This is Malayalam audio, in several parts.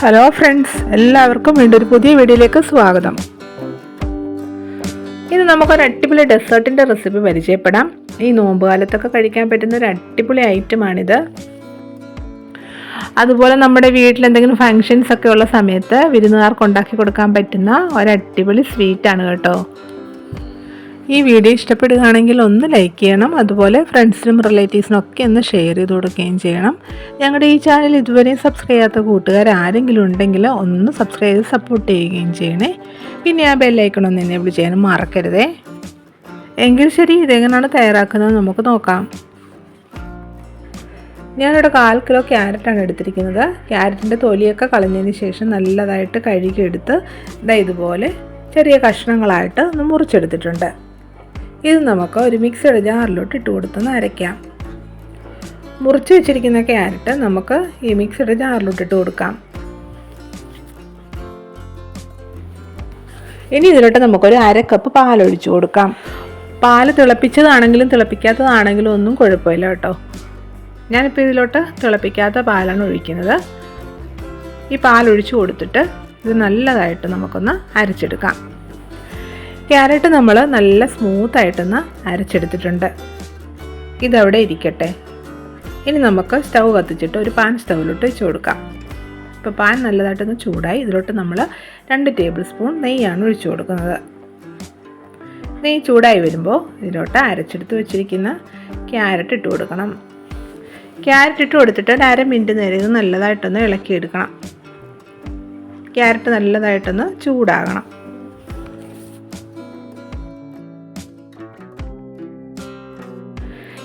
ഹലോ ഫ്രണ്ട്സ് എല്ലാവർക്കും വീണ്ടും ഒരു പുതിയ വീഡിയോയിലേക്ക് സ്വാഗതം. ഇന്ന് നമുക്കൊരു അടിപൊളി ഡെസേർട്ടിന്റെ റെസിപ്പി പരിചയപ്പെടാം. ഈ നോമ്പ് കാലത്തൊക്കെ കഴിക്കാൻ പറ്റുന്ന ഒരു അടിപൊളി ഐറ്റമാണിത് അതുപോലെ നമ്മുടെ വീട്ടിൽ എന്തെങ്കിലും ഫങ്ഷൻസ് ഒക്കെ ഉള്ള സമയത്ത് വിരുന്നുകാർക്ക് ഉണ്ടാക്കി കൊടുക്കാൻ പറ്റുന്ന ഒരു അടിപൊളി സ്വീറ്റാണ് കേട്ടോ. ഈ വീഡിയോ ഇഷ്ടപ്പെടുകയാണെങ്കിൽ ഒന്ന് ലൈക്ക് ചെയ്യണം. അതുപോലെ ഫ്രണ്ട്സിനും റിലേറ്റീവ്സിനും ഒക്കെ ഒന്ന് ഷെയർ ചെയ്ത് കൊടുക്കുകയും ചെയ്യണം. ഞങ്ങളുടെ ഈ ചാനൽ ഇതുവരെയും സബ്സ്ക്രൈബ് ചെയ്യാത്ത കൂട്ടുകാർ ആരെങ്കിലും ഉണ്ടെങ്കിൽ ഒന്ന് സബ്സ്ക്രൈബ് ചെയ്ത് സപ്പോർട്ട് ചെയ്യുകയും ചെയ്യണേ. പിന്നെ ആ ബെല്ലൈക്കൺ ഒന്ന് എന്നെ ചെയ്യാനും മറക്കരുതേ. എങ്കിൽ ശരി ഇതെങ്ങനെയാണ് തയ്യാറാക്കുന്നത് നമുക്ക് നോക്കാം. ഞാനിവിടെ കാൽ കിലോ ക്യാരറ്റാണ് എടുത്തിരിക്കുന്നത്. ക്യാരറ്റിന്റെ തൊലിയൊക്കെ കളഞ്ഞതിന് ശേഷം നല്ലതായിട്ട് കഴുകിയെടുത്ത് ഇതാ ഇതുപോലെ ചെറിയ കഷ്ണങ്ങളായിട്ട് ഒന്ന് മുറിച്ചെടുത്തിട്ടുണ്ട്. ഇത് നമുക്ക് ഒരു മിക്സിയുടെ ജാറിലോട്ട് ഇട്ട് കൊടുത്തൊന്ന് അരയ്ക്കാം. മുറിച്ച് വെച്ചിരിക്കുന്ന ക്യാരറ്റ് നമുക്ക് ഈ മിക്സിയുടെ ജാറിലോട്ട് ഇട്ട് കൊടുക്കാം. ഇനി ഇതിലോട്ട് നമുക്കൊരു അര കപ്പ് പാലൊഴിച്ച് കൊടുക്കാം. പാൽ തിളപ്പിച്ചതാണെങ്കിലും തിളപ്പിക്കാത്തതാണെങ്കിലും ഒന്നും കുഴപ്പമില്ല കേട്ടോ. ഞാനിപ്പോൾ ഇതിലോട്ട് തിളപ്പിക്കാത്ത പാലാണ് ഒഴിക്കുന്നത്. ഈ പാലൊഴിച്ച് കൊടുത്തിട്ട് ഇത് നല്ലതായിട്ട് നമുക്കൊന്ന് അരച്ചെടുക്കാം. ക്യാരറ്റ് നമ്മൾ നല്ല സ്മൂത്തായിട്ടൊന്ന് അരച്ചെടുത്തിട്ടുണ്ട്. ഇതവിടെ ഇരിക്കട്ടെ. ഇനി നമുക്ക് സ്റ്റൗ കത്തിച്ചിട്ട് ഒരു പാൻ സ്റ്റൗവിലോട്ട് വെച്ച് കൊടുക്കാം. ഇപ്പോൾ പാൻ നല്ലതായിട്ടൊന്ന് ചൂടായി ഇതിലോട്ട് നമ്മൾ രണ്ട് ടേബിൾ സ്പൂൺ നെയ്യാണ് ഒഴിച്ചു കൊടുക്കുന്നത്. നെയ്യ് ചൂടായി വരുമ്പോൾ ഇതിലോട്ട് അരച്ചെടുത്ത് വെച്ചിരിക്കുന്ന ക്യാരറ്റ് ഇട്ട് കൊടുക്കണം. ക്യാരറ്റ് ഇട്ട് കൊടുത്തിട്ട് ഒരു അര മിനിറ്റ് നേരം ഇത് നല്ലതായിട്ടൊന്ന് ഇളക്കിയെടുക്കണം. ക്യാരറ്റ് നല്ലതായിട്ടൊന്ന് ചൂടാകണം.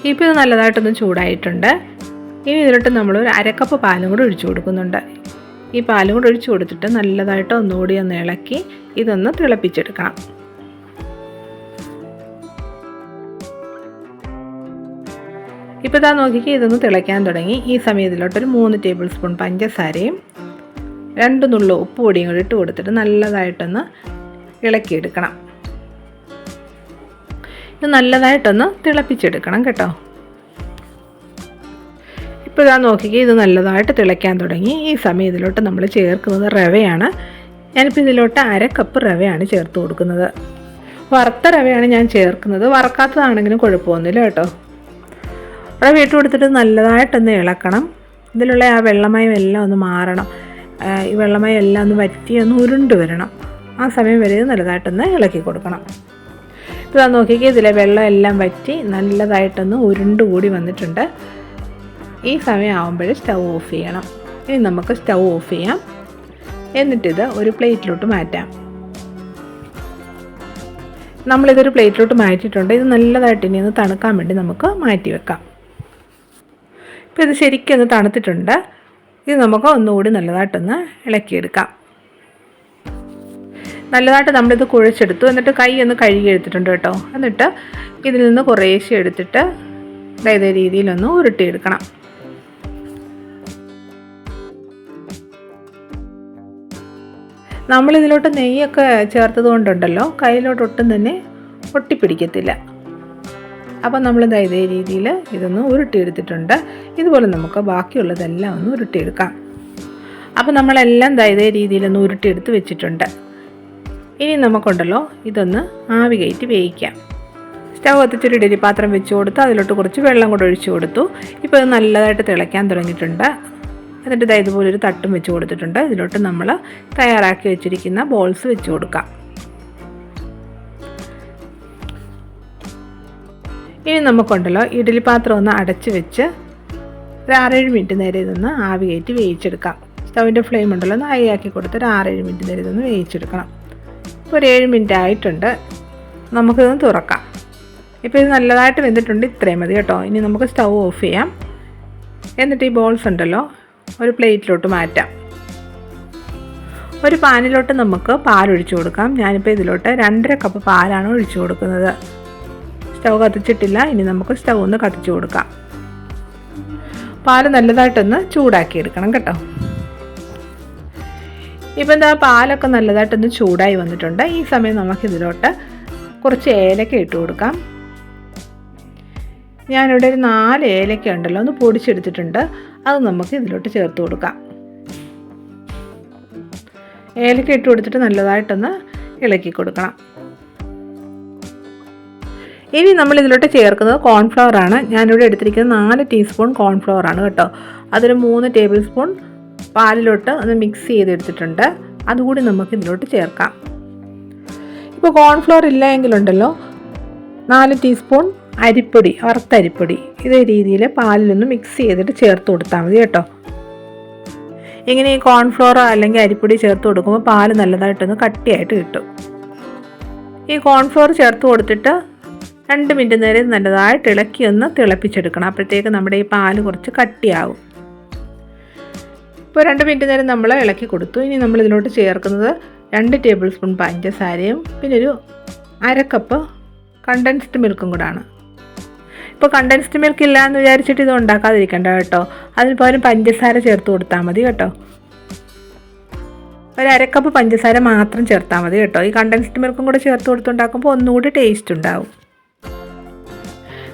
ഇപ്പോൾ ഇത് നല്ലതായിട്ടൊന്ന് ചൂടായിട്ടുണ്ട്. ഇനി ഇതിലോട്ട് നമ്മൾ ഒരു അരക്കപ്പ് പാലും കൂടി ഒഴിച്ചു കൊടുക്കുന്നുണ്ട്. ഈ പാലും കൂടി ഒഴിച്ചു കൊടുത്തിട്ട് നല്ലതായിട്ട് ഒന്നുകൂടി ഒന്ന് ഇളക്കി ഇതൊന്ന് തിളപ്പിച്ചെടുക്കണം. ഇപ്പോൾ ഇതാ നോക്കിക്ക് ഇതൊന്ന് തിളയ്ക്കാൻ തുടങ്ങി. ഈ സമയത്തിലോട്ടൊരു മൂന്ന് ടേബിൾ സ്പൂൺ പഞ്ചസാരയും രണ്ട് നുള്ളു ഉപ്പ് പൊടിയും കൂടി ഇട്ട് കൊടുത്തിട്ട് നല്ലതായിട്ടൊന്ന് ഇളക്കിയെടുക്കണം. ഇത് നല്ലതായിട്ടൊന്ന് തിളപ്പിച്ചെടുക്കണം കേട്ടോ. ഇപ്പോൾ ഇതാ നോക്കിക്കുക ഇത് നല്ലതായിട്ട് തിളയ്ക്കാൻ തുടങ്ങി. ഈ സമയം ഇതിലോട്ട് നമ്മൾ ചേർക്കുന്നത് റവയാണ്. ഞാനിപ്പോൾ ഇതിലോട്ട് അര കപ്പ് റവയാണ് ചേർത്ത് കൊടുക്കുന്നത്. വറുത്ത റവയാണ് ഞാൻ ചേർക്കുന്നത്. വറക്കാത്തതാണെങ്കിലും കുഴപ്പമൊന്നുമില്ല കേട്ടോ. റവ ഇട്ട് കൊടുത്തിട്ട് നല്ലതായിട്ടൊന്ന് ഇളക്കണം. ഇതിലുള്ള ആ വെള്ളമയം എല്ലാം ഒന്ന് മാറണം. ഈ വെള്ളമയം എല്ലാം ഒന്ന് വറ്റി ഒന്ന് ഉരുണ്ട് വരണം. ആ സമയം വരെ നല്ലതായിട്ടൊന്ന് ഇളക്കി കൊടുക്കണം. ഇപ്പോൾ നോക്കിക്കേ ഇതിലെ വെള്ളം എല്ലാം വറ്റി നല്ലതായിട്ടൊന്ന് ഉരുണ്ട് കൂടി വന്നിട്ടുണ്ട്. ഈ സമയം ആകുമ്പോൾ സ്റ്റൗ ഓഫ് ചെയ്യണം. ഇനി നമുക്ക് സ്റ്റൗ ഓഫ് ചെയ്യാം. എന്നിട്ടിത് ഒരു പ്ലേറ്റിലോട്ട് മാറ്റാം. നമ്മളിതൊരു പ്ലേറ്റിലോട്ട് മാറ്റിയിട്ടുണ്ട്. ഇത് നല്ലതായിട്ട് ഇനി ഒന്ന് തണുക്കാൻ വേണ്ടി നമുക്ക് മാറ്റി വെക്കാം. ഇപ്പോൾ ഇത് ശരിക്കും ഒന്ന് തണുത്തിട്ടുണ്ട്. ഇത് നമുക്ക് ഒന്നുകൂടി നല്ലതായിട്ടൊന്ന് ഇളക്കിയെടുക്കാം. നല്ലതായിട്ട് നമ്മളിത് കുഴച്ചെടുത്തു. എന്നിട്ട് കൈ ഒന്ന് കഴുകി എടുത്തിട്ടുണ്ട് കേട്ടോ. എന്നിട്ട് ഇതിൽ നിന്ന് കുറേശ്ശെ എടുത്തിട്ട് അതായത് രീതിയിലൊന്ന് ഉരുട്ടിയെടുക്കണം. നമ്മളിതിലോട്ട് നെയ്യൊക്കെ ചേർത്തത് കൊണ്ടുണ്ടല്ലോ കയ്യിലോട്ട് ഒട്ടും തന്നെ ഒട്ടിപ്പിടിക്കത്തില്ല അപ്പം നമ്മൾ ഇതേ രീതിയിൽ ഇതൊന്ന് ഉരുട്ടിയെടുത്തിട്ടുണ്ട്. ഇതുപോലെ നമുക്ക് ബാക്കിയുള്ളതെല്ലാം ഒന്ന് ഉരുട്ടിയെടുക്കാം. അപ്പം നമ്മളെല്ലാം ഇതേ രീതിയിലൊന്ന് ഉരുട്ടിയെടുത്ത് വെച്ചിട്ടുണ്ട്. ഇനി നമുക്കുണ്ടല്ലോ ഇതൊന്ന് ആവി കയറ്റി വേവിക്കാം. സ്റ്റവ് കത്തിച്ചൊരു ഇഡലി പാത്രം വെച്ച് കൊടുത്ത് അതിലോട്ട് കുറച്ച് വെള്ളം കൂടെ ഒഴിച്ചു കൊടുത്തു. ഇപ്പോൾ ഇത് നല്ലതായിട്ട് തിളയ്ക്കാൻ തുടങ്ങിയിട്ടുണ്ട്. എന്നിട്ട് ഇതാ ഇതുപോലെ ഒരു തട്ടും വെച്ച് കൊടുത്തിട്ടുണ്ട്. ഇതിലോട്ട് നമ്മൾ തയ്യാറാക്കി വെച്ചിരിക്കുന്ന ബോൾസ് വെച്ച് കൊടുക്കാം. ഇനി നമുക്കുണ്ടല്ലോ ഇഡലി പാത്രം ഒന്ന് അടച്ച് വെച്ച് ഒരു ആറേഴ് മിനിറ്റ് നേരെ ഇതൊന്ന് ആവി കയറ്റി വേവിച്ചെടുക്കാം. സ്റ്റവിന്റെ ഫ്ലെയിം ഉണ്ടല്ലോ ഒന്ന് ഹൈ ആക്കി കൊടുത്ത് ഒരു ആറേഴ് മിനിറ്റ് നേരെ ഇതൊന്ന് വേവിച്ചെടുക്കണം. ഇപ്പോൾ ഒരു ഏഴ് മിനിറ്റ് ആയിട്ടുണ്ട് നമുക്കിതൊന്ന് തുറക്കാം. ഇപ്പോൾ ഇത് നല്ലതായിട്ട് വെന്തിട്ടുണ്ട്. ഇത്രയും മതി കേട്ടോ. ഇനി നമുക്ക് സ്റ്റൗ ഓഫ് ചെയ്യാം. എന്നിട്ട് ഈ ബോൾസ് ഉണ്ടല്ലോ ഒരു പ്ലേറ്റിലോട്ട് മാറ്റാം. ഒരു പാനിലോട്ട് നമുക്ക് പാലൊഴിച്ചു കൊടുക്കാം. ഞാനിപ്പോൾ ഇതിലോട്ട് രണ്ടര കപ്പ് പാലാണ് ഒഴിച്ചു കൊടുക്കുന്നത്. സ്റ്റൗ കത്തിച്ചിട്ടില്ല. ഇനി നമുക്ക് സ്റ്റൗ ഒന്ന് കത്തിച്ചു കൊടുക്കാം. പാൽ നല്ലതായിട്ടൊന്ന് ചൂടാക്കി എടുക്കണം കേട്ടോ. ഇപ്പം എന്താ പാലൊക്കെ നല്ലതായിട്ടൊന്ന് ചൂടായി വന്നിട്ടുണ്ട്. ഈ സമയം നമുക്ക് ഇതിലോട്ട് കുറച്ച് ഏലക്ക ഇട്ട് കൊടുക്കാം. ഞാനിവിടെ ഒരു നാല് ഏലക്ക ഉണ്ടല്ലോ ഒന്ന് പൊടിച്ചെടുത്തിട്ടുണ്ട്. അത് നമുക്ക് ഇതിലോട്ട് ചേർത്ത് കൊടുക്കാം. ഏലക്ക ഇട്ട് കൊടുത്തിട്ട് നല്ലതായിട്ടൊന്ന് ഇളക്കി കൊടുക്കണം. ഇനി നമ്മൾ ഇതിലോട്ട് ചേർക്കുന്നത് കോൺഫ്ലവർ ആണ്. ഞാനിവിടെ എടുത്തിരിക്കുന്നത് നാല് ടീസ്പൂൺ കോൺഫ്ലവർ ആണ് കേട്ടോ. അതൊരു മൂന്ന് ടേബിൾ സ്പൂൺ പാലിലോട്ട് ഒന്ന് മിക്സ് ചെയ്തെടുത്തിട്ടുണ്ട്. അതുകൂടി നമുക്ക് ഇതിലോട്ട് ചേർക്കാം. ഇപ്പോൾ കോൺഫ്ലോർ ഇല്ല എങ്കിലുണ്ടല്ലോ നാല് ടീസ്പൂൺ അരിപ്പൊടി വറുത്തരിപ്പൊടി ഇതേ രീതിയിൽ പാലിലൊന്ന് മിക്സ് ചെയ്തിട്ട് ചേർത്ത് കൊടുത്താൽ മതി കേട്ടോ. ഇങ്ങനെ ഈ കോൺഫ്ലോർ അല്ലെങ്കിൽ അരിപ്പൊടി ചേർത്ത് കൊടുക്കുമ്പോൾ പാൽ നല്ലതായിട്ടൊന്ന് കട്ടിയായിട്ട് കിട്ടും. ഈ കോൺഫ്ലോർ ചേർത്ത് കൊടുത്തിട്ട് രണ്ട് മിനിറ്റ് നേരം നല്ലതായിട്ട് ഇളക്കി ഒന്ന് തിളപ്പിച്ചെടുക്കണം. അപ്പോഴത്തേക്ക് നമ്മുടെ ഈ പാൽ കുറച്ച് കട്ടിയാവും. ഇപ്പോൾ രണ്ട് മിനിറ്റ് നേരം നമ്മൾ ഇളക്കി കൊടുത്തു. ഇനി നമ്മൾ ഇതിലോട്ട് ചേർക്കുന്നത് രണ്ട് ടേബിൾ സ്പൂൺ പഞ്ചസാരയും പിന്നെ ഒരു അര കപ്പ് കണ്ടൻസ്ഡ് മിൽക്കും കൂടാണ്. ഇപ്പോൾ കണ്ടൻസ്ഡ് മിൽക്ക് ഇല്ല എന്ന് വിചാരിച്ചിട്ട് ഇത് ഉണ്ടാക്കാതിരിക്കണ്ട കേട്ടോ. അതിന് പകരം പഞ്ചസാര ചേർത്ത് കൊടുത്താൽ മതി കേട്ടോ. ഒരു അരക്കപ്പ് പഞ്ചസാര മാത്രം ചേർത്താൽ മതി കേട്ടോ. ഈ കണ്ടൻസ്ഡ് മിൽക്കും കൂടെ ചേർത്ത് കൊടുത്തുണ്ടാക്കുമ്പോൾ ഒന്നുകൂടി ടേസ്റ്റ് ഉണ്ടാവും.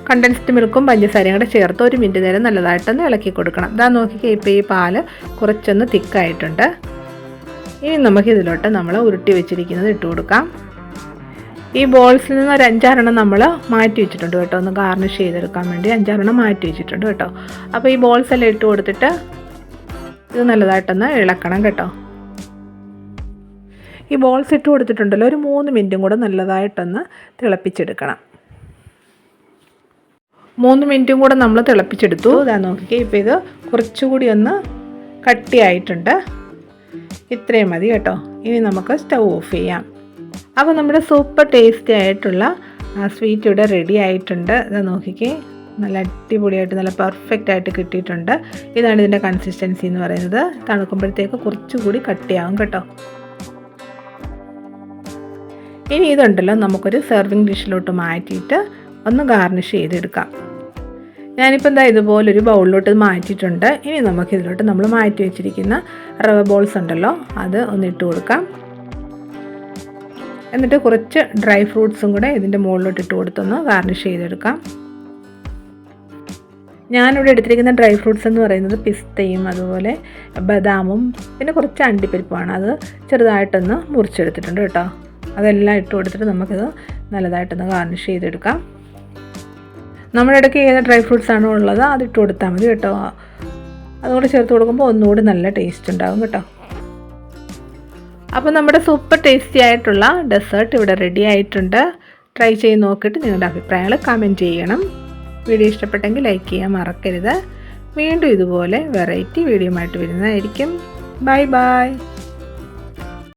കണ്ടൻസ്ഡ് മിൽക്കും പഞ്ചസാരയും കൂടെ ചേർത്ത് ഒരു മിനിറ്റ് നേരം നല്ലതായിട്ടൊന്ന് ഇളക്കി കൊടുക്കണം. ഇതാ നോക്കി ഇപ്പോൾ ഈ പാൽ കുറച്ചൊന്ന് തിക്കായിട്ടുണ്ട്. ഇനി നമുക്ക് ഇതിലോട്ട് നമ്മൾ ഉരുട്ടി വെച്ചിരിക്കുന്നത് ഇട്ട് കൊടുക്കാം. ഈ ബോൾസിൽ നിന്ന് ഒരു അഞ്ചാറെണ്ണം നമ്മൾ മാറ്റി വെച്ചിട്ടുണ്ട് കേട്ടോ. ഒന്ന് ഗാർണിഷ് ചെയ്തെടുക്കാൻ വേണ്ടി അഞ്ചാറെണ്ണം മാറ്റി വെച്ചിട്ടുണ്ട് കേട്ടോ. അപ്പോൾ ഈ ബോൾസ് എല്ലാം ഇട്ട് കൊടുത്തിട്ട് ഇത് നല്ലതായിട്ടൊന്ന് ഇളക്കണം കേട്ടോ. ഈ ബോൾസ് ഇട്ട് കൊടുത്തിട്ടുണ്ടല്ലോ ഒരു മൂന്ന് മിനിറ്റും കൂടെ നല്ലതായിട്ടൊന്ന് തിളപ്പിച്ചെടുക്കണം. മൂന്ന് മിനിറ്റും കൂടെ നമ്മൾ തിളപ്പിച്ചെടുത്തു. ഇതാ നോക്കിക്കേ ഇപ്പോൾ ഇത് കുറച്ചുകൂടി ഒന്ന് കട്ടിയായിട്ടുണ്ട്. ഇത്രയും മതി കേട്ടോ. ഇനി നമുക്ക് സ്റ്റൗ ഓഫ് ചെയ്യാം. അപ്പോൾ നമ്മുടെ സൂപ്പർ ടേസ്റ്റി ആയിട്ടുള്ള സ്വീറ്റ് ഇവിടെ റെഡി ആയിട്ടുണ്ട്. ഇത് നോക്കിക്കേ നല്ല അടിപൊളിയായിട്ട് നല്ല പെർഫെക്റ്റ് ആയിട്ട് കിട്ടിയിട്ടുണ്ട്. ഇതാണ് ഇതിന്റെ കൺസിസ്റ്റൻസി എന്ന് പറയുന്നത്. തണുക്കുമ്പോഴത്തേക്ക് കുറച്ചുകൂടി കട്ടിയാവും കേട്ടോ. ഇനി ഇതുണ്ടല്ലോ നമുക്കൊരു സെർവിങ് ഡിഷിലോട്ട് മാറ്റിയിട്ട് ഒന്ന് ഗാർണിഷ് ചെയ്തെടുക്കാം. ഞാനിപ്പോൾ എന്താ ഇതുപോലൊരു ബൗളിലോട്ട് മാറ്റിയിട്ടുണ്ട്. ഇനി നമുക്ക് ഇതിലോട്ട് നമ്മൾ മാറ്റി വെച്ചിരിക്കുന്ന റവ ബോൾസ് ഉണ്ടല്ലോ അത് ഒന്ന് ഇട്ട് കൊടുക്കാം. എന്നിട്ട് കുറച്ച് ഡ്രൈ ഫ്രൂട്ട്സും കൂടെ ഇതിന്റെ മുകളിലോട്ട് ഇട്ട് കൊടുത്തൊന്ന് ഗാർണിഷ് ചെയ്തെടുക്കാം. ഞാനിവിടെ എടുത്തിരിക്കുന്ന ഡ്രൈ ഫ്രൂട്ട്സ് എന്ന് പറയുന്നത് പിസ്തയും അതുപോലെ ബദാമും പിന്നെ കുറച്ച് അണ്ടിപ്പരിപ്പാണ്. അത് ചെറുതായിട്ടൊന്ന് മുറിച്ചെടുത്തിട്ടുണ്ട് കേട്ടോ. അതെല്ലാം ഇട്ട് കൊടുത്തിട്ട് നമുക്കിത് നല്ലതായിട്ടൊന്ന് ഗാർണിഷ് ചെയ്തെടുക്കാം. നമ്മുടെ ഇടയ്ക്ക് ഏത് ഡ്രൈ ഫ്രൂട്ട്സ് ആണോ ഉള്ളത് അത് ഇട്ട് കൊടുത്താൽ മതി കേട്ടോ. അതുകൂടെ ചേർത്ത് കൊടുക്കുമ്പോൾ ഒന്നുകൂടി നല്ല ടേസ്റ്റ് ഉണ്ടാകും കേട്ടോ. അപ്പോൾ നമ്മുടെ സൂപ്പർ ടേസ്റ്റി ആയിട്ടുള്ള ഡെസേർട്ട് ഇവിടെ റെഡി ആയിട്ടുണ്ട്. ട്രൈ ചെയ്ത് നോക്കിയിട്ട് നിങ്ങളുടെ അഭിപ്രായങ്ങൾ കമന്റ് ചെയ്യണം. വീഡിയോ ഇഷ്ടപ്പെട്ടെങ്കിൽ ലൈക്ക് ചെയ്യാൻ മറക്കരുത്. വീണ്ടും ഇതുപോലെ വെറൈറ്റി വീഡിയോ ആയിട്ട് വരുന്നതായിരിക്കും. Bye bye